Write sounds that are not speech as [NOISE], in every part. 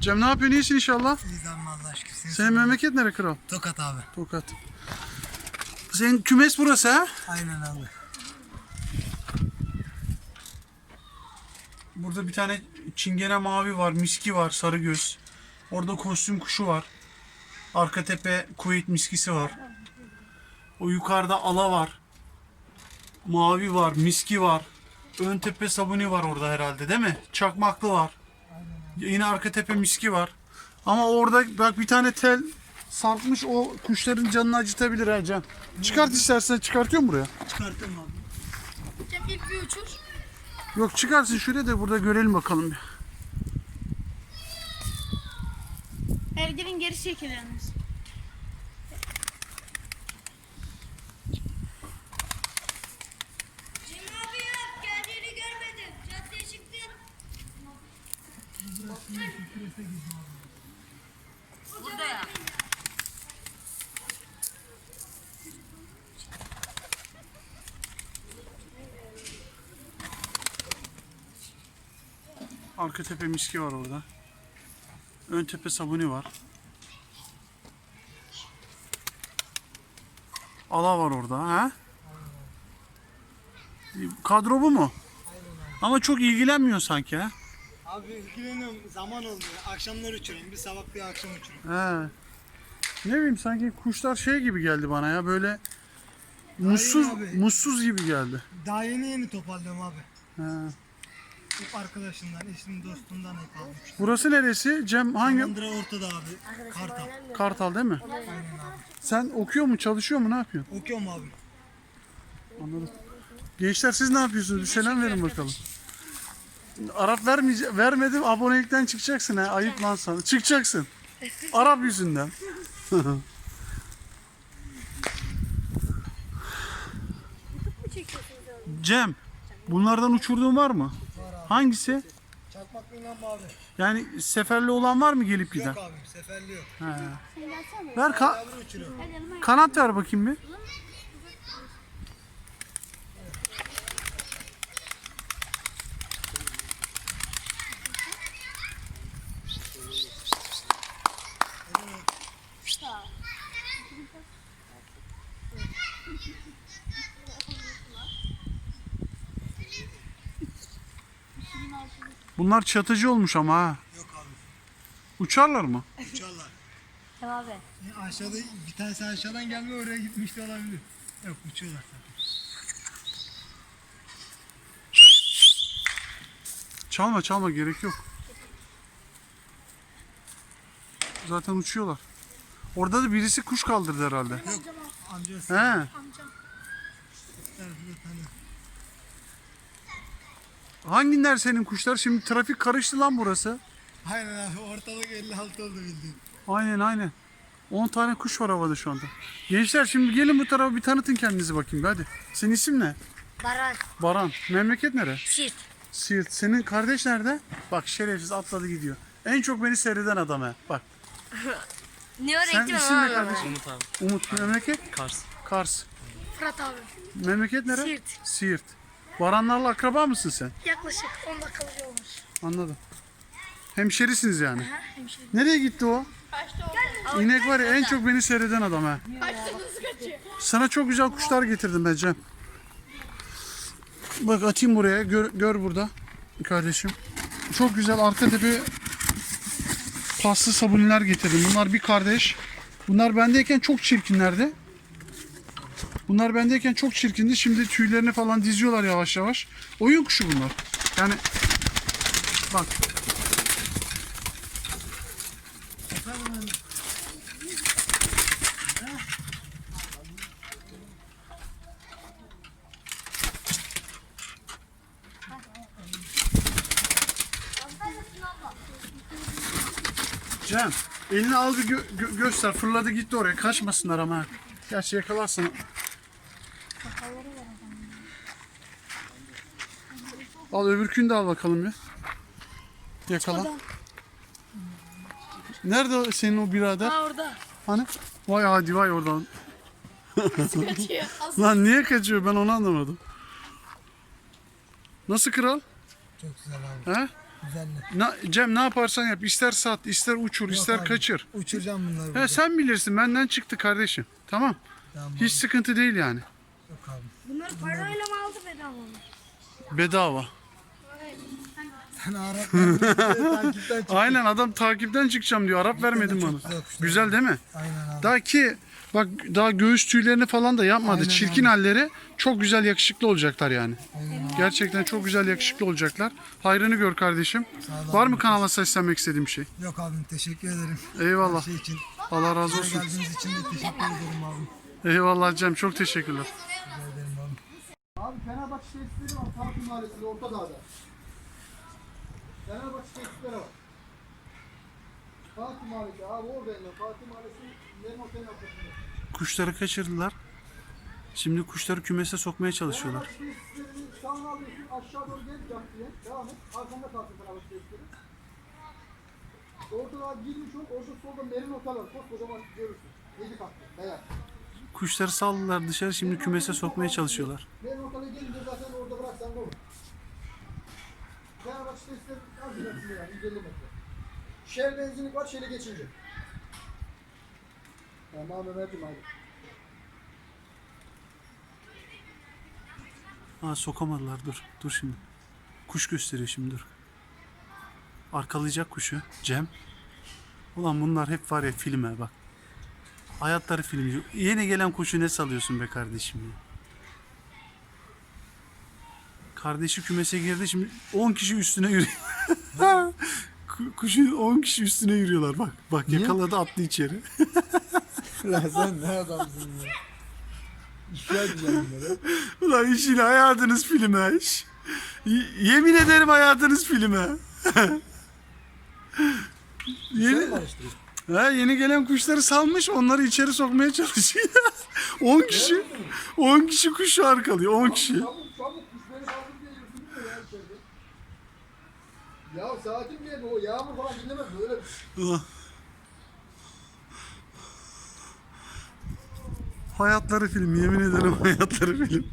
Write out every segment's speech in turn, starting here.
Cem ne yapıyorsun? İyisin inşallah. Abi Allah aşkına. Seni Senin memleket nere kral? Tokat abi. Tokat. Senin kümes burası ha? Aynen abi. Burada bir tane çingene mavi var, miski var, sarı göz. Orada kostüm kuşu var. Arka tepe Kuveyt miskisi var. O yukarıda ala var. Mavi var, miski var. Ön tepe sabuni var orada herhalde değil mi? Çakmaklı var. Yine arka tepe miski var. Ama orada bak bir tane tel sarkmış o kuşların canını acıtabilir ha Can. Çıkart istersen çıkartıyor mu buraya? Çıkarttım abi. Cem ilk bir uçur. Yok çıkarsın şuraya da burada görelim bakalım bir. Ergel'in geri çekil Burada ya. Arka tepe miski var orada. Ön tepe sabuni var. Ala var orada ha? Kadro bu mu? Ama çok ilgilenmiyor sanki ha. Abi ilgileniyorum. Zaman oldu. Akşamlar uçurayım. Bir sabah bir akşam uçurayım. He. Ne bileyim sanki kuşlar şey gibi geldi bana ya böyle mutsuz abi. mutsuz gibi geldi. Daha yeni yeni toparlıyorum abi. He. Hep arkadaşımdan, eşimin dostumdan hep aldım. Burası neresi? Cem hangi? Mandıra ortada abi. Kartal. Kartal değil mi? Aynen abi. Sen okuyor mu, çalışıyor mu, ne yapıyorsun? Okuyorum abi. Anladım. Gençler siz ne yapıyorsunuz? Bir selam verin bakalım. Arap vermeyece vermedim abonelikten çıkacaksın ha. Ayıp lan sana. Çıkacaksın. Arap yüzünden. [LAUGHS] Cem, bunlardan uçurduğun var mı? Hangisi? Çakmaklıyla mı abi? Yani seferli olan var mı gelip giden? Yok abi. Seferli yok. He. Ver ka- Yavru uçuruyor. kanat ver bakayım bir. Bunlar çatıcı olmuş ama ha. Yok abi. Uçarlar mı? Uçarlar. Cem abi. Ya aşağıda bir tanesi aşağıdan gelme oraya gitmiş de olabilir. Yok uçuyorlar zaten. Çalma çalma gerek yok. Zaten uçuyorlar. Orada da birisi kuş kaldırdı herhalde. Yok amcası. He. Tarafı da tanıyor. Hangiler senin kuşlar? Şimdi trafik karıştı lan burası. Aynen abi ortalık 56 oldu bildiğin. Aynen aynen. 10 tane kuş var havada şu anda. Gençler şimdi gelin bu tarafa bir tanıtın kendinizi bakayım bir hadi. Senin isim ne? Baran. Baran. Memleket nere? Siirt. Siirt. Senin kardeş nerede? Bak şerefsiz atladı gidiyor. En çok beni seyreden adam he. Bak. [LAUGHS] Niye oraya Sen isim ne kardeşim? Umut abi. Umut. Memleket? Kars. Kars. Fırat abi. Memleket nere? Siirt. Siirt. Baranlarla akraba mısın sen? Yaklaşık 10 dakikalık olmuş. Anladım. Hemşerisiniz yani. Ha, hemşire. Nereye gitti o? Kaçta İnek var ya en çok beni seyreden adam ha. Sana çok güzel kuşlar getirdim ben Cem. Bak atayım buraya. Gör, gör burada kardeşim. Çok güzel arka tepe paslı sabuniler getirdim. Bunlar bir kardeş. Bunlar bendeyken çok çirkinlerdi. Bunlar bendeyken çok çirkindi. Şimdi tüylerini falan diziyorlar yavaş yavaş. Oyun kuşu bunlar. Yani bak Cem elini al bir gö- gö- göster. Fırladı gitti oraya. Kaçmasınlar ama. Gerçi yakalarsın. Al öbürkünü de al bakalım bir. Yakala. Nerede senin o birader? Ha orada. Hani? Vay hadi vay oradan. Kaçıyor. [LAUGHS] Lan niye kaçıyor ben onu anlamadım. Nasıl kral? Çok güzel abi. He? Na, Cem ne yaparsan yap. İster sat, ister uçur, Yok ister abi, kaçır. Uçuracağım bunları burada. He, sen bilirsin. Benden çıktı kardeşim. Tamam. Tamam, Hiç sıkıntı değil yani. Yok abi. Bunlar parayla mı aldı bedava mı? Bedava. Sen Arap takipten. Aynen adam takipten çıkacağım diyor. Arap vermedin bana. güzel kuşlar. Güzel değil mi? Aynen abi. Daha ki bak daha göğüs tüylerini falan da yapmadı. Aynen Çirkin abi. halleri çok güzel yakışıklı olacaklar yani. Aynen. Gerçekten çok güzel yakışıklı olacaklar. Hayrını gör kardeşim. ol Var abi. mı kanala seslenmek istediğim bir şey? Yok abim teşekkür ederim. Eyvallah. Her şey için. Allah razı olsun. geldiğiniz için de teşekkür ederim abim. Eyvallah Cem çok teşekkürler. Rica ederim abim. Abi Fenerbahçe tesisleri var Fatih Mahallesi'nde Orta Dağ'da. Fenerbahçe tesisleri var. Fatih Mahallesi abi orada hemen Fatih Mahallesi otelin arkasında. Kuşları kaçırdılar. Şimdi kuşları kümese sokmaya çalışıyorlar. Fenerbahçe tesislerini sağına alıyorsun aşağı doğru gel diye devam et. Arkanda kalsın Fenerbahçe tesisleri. Ortada girmiş ol, orada solda merin otel var. Koskocaman görürsün. Yedi katlı, beyaz. Kuşları saldılar dışarı şimdi kümese sokmaya çalışıyorlar. Merin otele gelince zaten orada bıraksan da olur. Fenerbahçe tesisleri az ilerisinde yani 150 metre. Shell benzinlik var, Shell'e geçince. Tamam Mehmet'im hadi. Ha sokamadılar dur. Dur şimdi. Kuş gösteriyor şimdi dur. Arkalayacak kuşu Cem. Ulan bunlar hep var ya filme bak. Hayatları filmci. Yeni gelen kuşu ne salıyorsun be kardeşim ya. Kardeşi kümese girdi şimdi 10 kişi üstüne yürüyor. [LAUGHS] Ku- Kuşun 10 kişi üstüne yürüyorlar bak. Bak yakaladı attı içeri. [LAUGHS] Lan sen ne adamsın ya. İşler bunları. Ulan işin hayatınız filme iş. Yemin ederim hayatınız filme. [LAUGHS] yeni, ha, yeni gelen kuşları salmış onları içeri sokmaya çalışıyor. 10 kişi 10 kişi kuşu arkalıyor 10 kişi. Çabuk çabuk kuş beni kaldır diye yürüsün ya içeride. Ya saatim geldi o yağmur falan dinlemez böyle şey. Hayatları film yemin ederim [LAUGHS] hayatları film.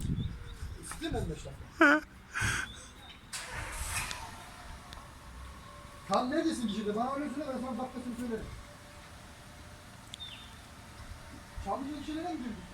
Mi 15 dakika? Tam neredesin şimdi? Bana öyle söyle ben sana dakikasını söylerim. Çamlıca içine mi girdin?